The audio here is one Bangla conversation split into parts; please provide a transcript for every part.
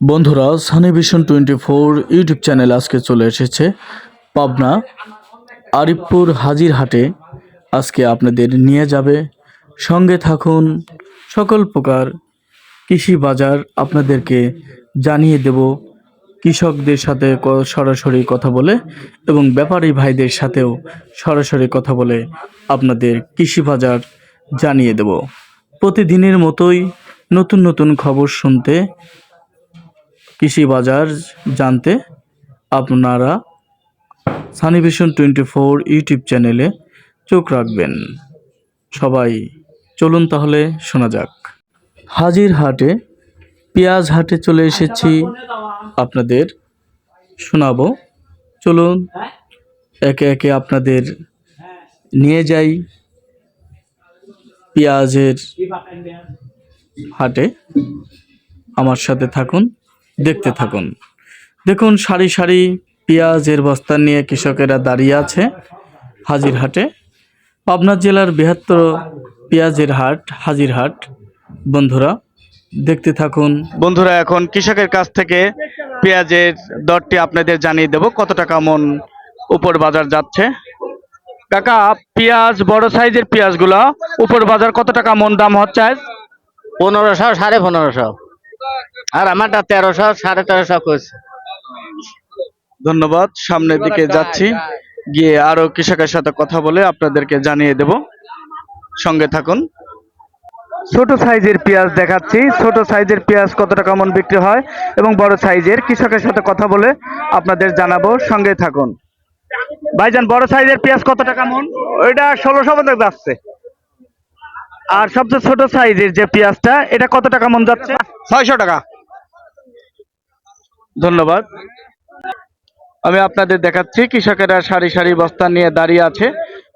বন্ধুরা Sunny Vision twenty four YouTube channel আজকে চলে এসেছে পাবনা আরিফপুর হাজিরহাটে। আজকে আপনাদের নিয়ে যাবে সঙ্গে থাকুন সকল প্রকার কৃষি বাজার আপনাদেরকে জানিয়ে দেব, কৃষকদের সাথে সরাসরি কথা বলে এবং ব্যাপারী ভাইদের সাথেও সরাসরি কথা বলে আপনাদের কৃষি বাজার জানিয়ে দেব। প্রতিদিনের মতোই নতুন নতুন খবর শুনতে কৃষি বাজার জানতে আপনারা সানিভিশন টোয়েন্টি ফোর ইউটিউব চ্যানেলে চোখ রাখবেন। সবাই, চলুন তাহলে শোনা যাক। হাজির হাটে, পেঁয়াজ হাটে চলে এসেছি। আপনাদের শোনাবো। চলুন, একে একে আপনাদের নিয়ে যাই পেঁয়াজের হাটে। আমার সাথে থাকুন। দেখতে থাকুন। দেখুন সারি সারি পেঁয়াজের বস্তা নিয়ে কৃষকেরা দাঁড়িয়ে আছে হাজিরহাটে। পাবনা জেলার বৃহত্তর পেঁয়াজের হাট হাজিরহাট। বন্ধুরা দেখতে থাকুন। বন্ধুরা এখন কৃষকের কাছ থেকে পেঁয়াজের দরটি আপনাদের জানিয়ে দেব। কত টাকা মন উপর বাজার যাচ্ছে? কাকা পেঁয়াজ বড় সাইজের পেঁয়াজগুলো উপর বাজার কত টাকা মন দাম হচ্ছে আজ? পনেরোশো সাড়ে পনেরোশো। আর আমারটা তেরোশো সাড়ে তেরোশো করছে ধন্যবাদ। সামনের দিকে যাচ্ছি। গিয়ে আরও কৃষকের সাথে কথা বলে আপনাদেরকে জানিয়ে দেব। সঙ্গে থাকুন। ছোট সাইজের পেঁয়াজ দেখাচ্ছি। ছোট সাইজের পেঁয়াজ কত টাকা মন বিক্রি হয় এবং বড় সাইজের কৃষকের সাথে কথা বলে আপনাদের জানাব। সঙ্গে থাকুন। ভাইজান বড় সাইজের পেঁয়াজ কত টাকা মন? ওইটা ষোলোশো মতো যাচ্ছে। আর সবচেয়ে ছোট সাইজের যে পেঁয়াজটা এটা কত টাকা মন যাচ্ছে? ছয়শো টাকা। ধন্যবাদ। আমি আপনাদের দেখাচ্ছি কৃষকেরা সারি সারি বস্তা নিয়ে দাঁড়িয়ে আছে।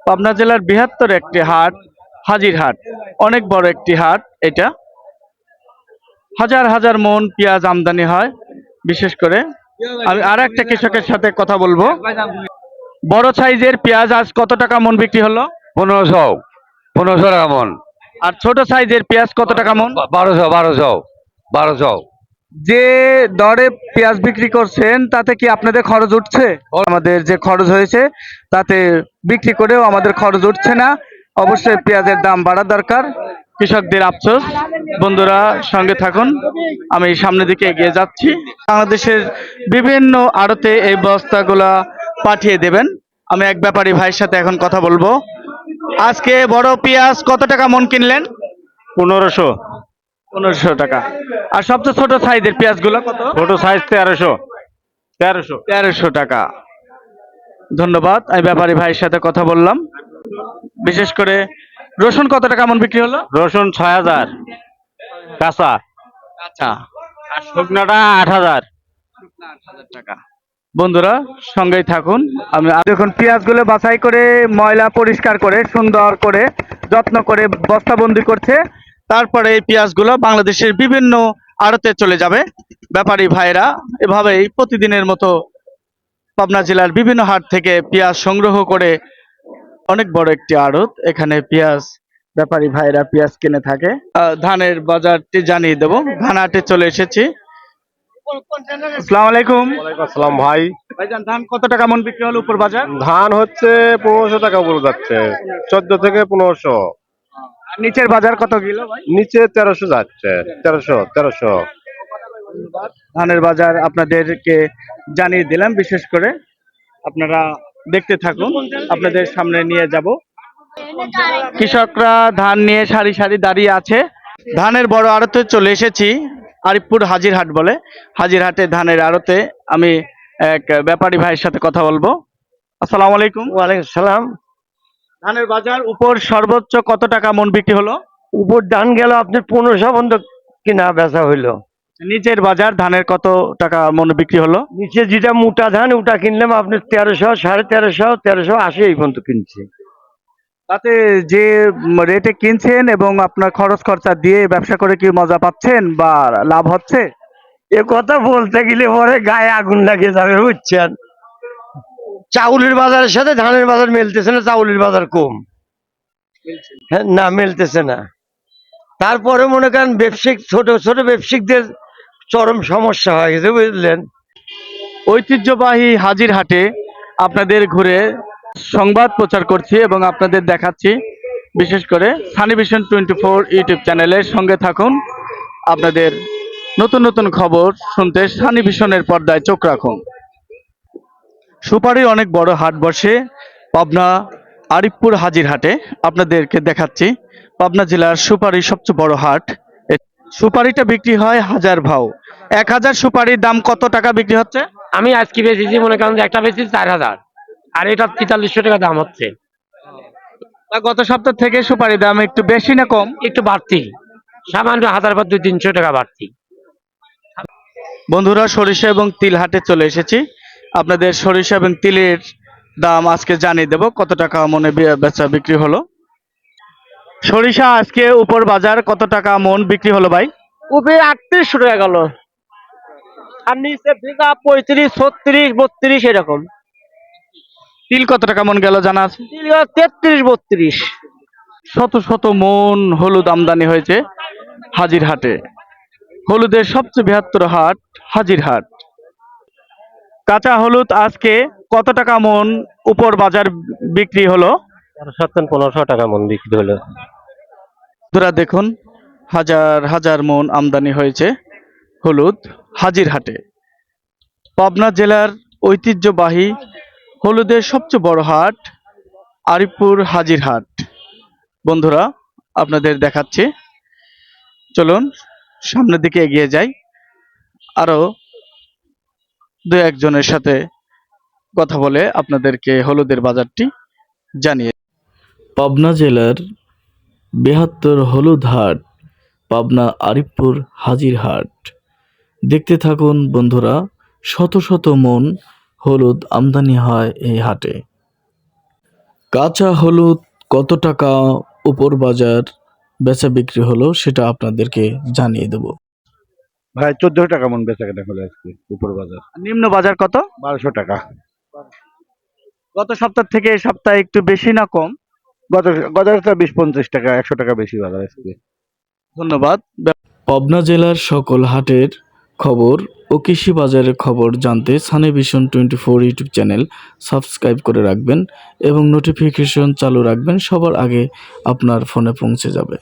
পাবনা জেলার বৃহত্তর একটি হাট হাজির হাট। অনেক বড় একটি হাট এটা। হাজার হাজার মন পেঁয়াজ আমদানি হয় বিশেষ করে। আমি আর একটা কৃষকের সাথে কথা বলব। বড় সাইজের পেঁয়াজ আজ কত টাকা মন বিক্রি হলো? পনেরোশো। পনেরোশো টাকা মন। আর ছোট সাইজের পেঁয়াজ কত টাকা মন? বারোশো বারোশো বারোশো। যে দরে পেঁয়াজ বিক্রি করছেন তাতে কি আপনাদের খরচ উঠছে? আমাদের যে খরচ হয়েছে তাতে বিক্রি করেও আমাদের খরচ উঠছে না। অবশ্যই পেঁয়াজের দাম বাড়া দরকার। কৃষকদের আফসোস। বন্ধুরা সঙ্গে থাকুন। আমি সামনের দিকে এগিয়ে যাচ্ছি। বাংলাদেশের বিভিন্ন আড়তে এই বস্তাগুলা পাঠিয়ে দেবেন। আমি এক ব্যাপারী ভাইয়ের সাথে এখন কথা বলব। আজকে বড় পেঁয়াজ কত টাকা মন কিনলেন? পনেরোশো। পনেরোশো টাকা। আর সবচেয়ে ছোট সাইজের পেঁয়াজগুলো কত? ছোট সাইজ তেরোশো। তেরোশো। তেরোশো টাকা। ধন্যবাদ আমি ব্যাপারী ভাইয়ের সাথে কথা বললাম। বিশেষ করে রসুন কত টাকা মন বিক্রি হলো? রসুন ছয় হাজার। কাঁচা। আচ্ছা আর শুকনাটা আট হাজার টাকা। বন্ধুরা, সঙ্গেই থাকুন। আমি দেখুন, পেঁয়াজগুলো বাছাই করে ময়লা পরিষ্কার করে, সুন্দর করে যত্ন করে বস্তাবন্দি করছে। তারপরে এই পেঁয়াজগুলো বাংলাদেশের বিভিন্ন আড়তে চলে যাবে। ব্যাপারী ভাইরা, এভাবেই প্রতিদিনের মতো পাবনা জেলার বিভিন্ন হাট থেকে পেঁয়াজ সংগ্রহ করে অনেক বড় একটি আড়ত। এখানে পেঁয়াজ, ব্যাপারী ভাইরা পেঁয়াজ কিনে থাকে। ধানের বাজারটি জানিয়ে দেবো। ধান হাটে চলে এসেছি। আসসালামু আলাইকুম। আসসালাম ভাই। ভাইজান ধান কত টাকা মন বিক্রি হলো উপর বাজার? ধান হচ্ছে পনেরোশো টাকা উপরে যাচ্ছে। চোদ্দ থেকে পনেরোশো। নিচের বাজার কত কিলো ভাই? নিচে তেরোশো যাচ্ছে। তেরোশো তেরোশো। ধানের বাজার আপনাদেরকে জানিয়ে দিলাম বিশেষ করে আপনারা দেখতে থাকুন। আপনাদের সামনে নিয়ে যাব। কৃষকরা ধান নিয়ে সারি সারি দাঁড়িয়ে আছে। ধানের বড় আড়তে চলে এসেছি। আরিফপুর হাজিরহাট বলে। হাজিরহাটে ধানের আড়তে আমি এক ব্যাপারী ভাইয়ের সাথে কথা বলব। আসসালামু আলাইকুম। ওয়ালাইকুম সালাম। ধানের বাজার উপর সর্বোচ্চ কত টাকা মন বিক্রি হলো? উপর ধান গেল আপনার পনেরোশো বন্ধ কিনা বেচা হইল। নিচের বাজার ধানের কত টাকা মন বিক্রি হলো? নিচে যেটা মোটা ধান ওটা কিনলাম আপনার তেরোশো সাড়ে তেরোশো তেরোশো আশি এই পর্যন্ত কিনছি। তাতে যে রেটে কিনছেন এবং আপনার খরচ খরচা দিয়ে ব্যবসা করে কি মজা পাচ্ছেন বা লাভ হচ্ছে? এ কথা বলতে গেলে পরে গায়ে আগুন লাগিয়ে যাবে বুঝছেন? চাউলের বাজারের সাথে ধানের বাজার মেলতেছে না চাউলের বাজার কম। হ্যাঁ, না মেলতেছে না। তারপরে মনে করেন ব্যবসায়িক ছোট ছোট ব্যবসায়িকদের চরম সমস্যা হয়ে গেছে বুঝলেন? ঐতিহ্যবাহী হাজির হাটে আপনাদের ঘুরে সংবাদ প্রচার করছি এবং আপনাদের দেখাচ্ছি। বিশেষ করে Sunny Vision twenty four YouTube চ্যানেলের সঙ্গে থাকুন। আপনাদের নতুন নতুন খবর শুনতে সানি ভিশনের পর্দায় চোখ রাখুন। সুপারি অনেক বড় হাট বসে। পাবনা আরিফপুর হাজির হাটে আপনাদেরকে দেখাচ্ছি। পাবনা জেলার সুপারি সবচেয়ে বড় হাট। সুপারিটা বিক্রি হয় হাজার ভাও। এক হাজার সুপারির দাম কত টাকা বিক্রি হচ্ছে? আমি আজকে বেচেছি, মনে করেন একটা বেচেছি চার হাজার। আর এটা তেতাল্লিশশো টাকা দাম হচ্ছে। গত সপ্তাহ থেকে সুপারি দাম একটু বেশি না কম? একটু বাড়তি। সামান্য হাজার বা দুই তিনশো টাকা বাড়তি। বন্ধুরা সরিষা এবং তিল হাটে চলে এসেছি। আপনাদের সরিষা এবং তিলের দাম আজকে জানিয়ে দেব কত টাকা মনে বেচা বিক্রি হলো। সরিষা আজকে উপর বাজার কত টাকা মন বিক্রি হলো ভাই? উপরে আটত্রিশশো টাকা গেল। আর নিচে ভিগা পঁয়ত্রিশ ছত্রিশ বত্রিশ এরকম। তিল কত টাকা মন গেল জানা আছে? তেত্রিশ বত্রিশ। শত শত মন হলুদ আমদানি হয়েছে হাজির হাটে হলুদের সবচেয়ে বৃহত্তর হাট হাজির হাট কাঁচা হলুদ আজকে কত টাকা মন উপর বাজার বিক্রি হলো? পনেরোশো টাকা মন বিক্রি হলো। বন্ধুরা দেখুন হাজার হাজার মন আমদানি হয়েছে হলুদ হাজির হাটে পাবনা জেলার ঐতিহ্যবাহী হলুদের সবচেয়ে বড় হাট আরিফপুর হাজির হাট বন্ধুরা, আপনাদের দেখাচ্ছি। চলুন, সামনের দিকে এগিয়ে যাই। আরও দু একজনের সাথে কথা বলে আপনাদেরকে হলুদের বাজারটি জানিয়ে পাবনা জেলার বেহাত্তর হলুদ হাট, পাবনা আরিফপুর হাজির হাট দেখতে থাকুন বন্ধুরা, শত শত মন হলুদ আমদানি হয় এই হাটে। কাঁচা হলুদ কত টাকা উপর বাজার বেচা বিক্রি হলো সেটা আপনাদেরকে জানিয়ে দেব। ভাই চোদ্দশো টাকা মন বেচা কেনা হলো আজকে উপর বাজার। নিম্ন বাজার কত? বারোশো টাকা। গত সপ্তাহ থেকে এই সপ্তাহে একটু বেশি না কম? গত গত সপ্তাহে বিশ পঞ্চাশ টাকা একশো টাকা বেশি বাজার আজকে। ধন্যবাদ। পাবনা জেলার সকল হাটের খবর ও কৃষি বাজারের খবর জানতে Sunny Vision twenty four YouTube channel subscribe করে রাখবেন এবং নোটিফিকেশন চালু রাখবেন সবার আগে আপনার ফোনে পৌঁছে যাবে।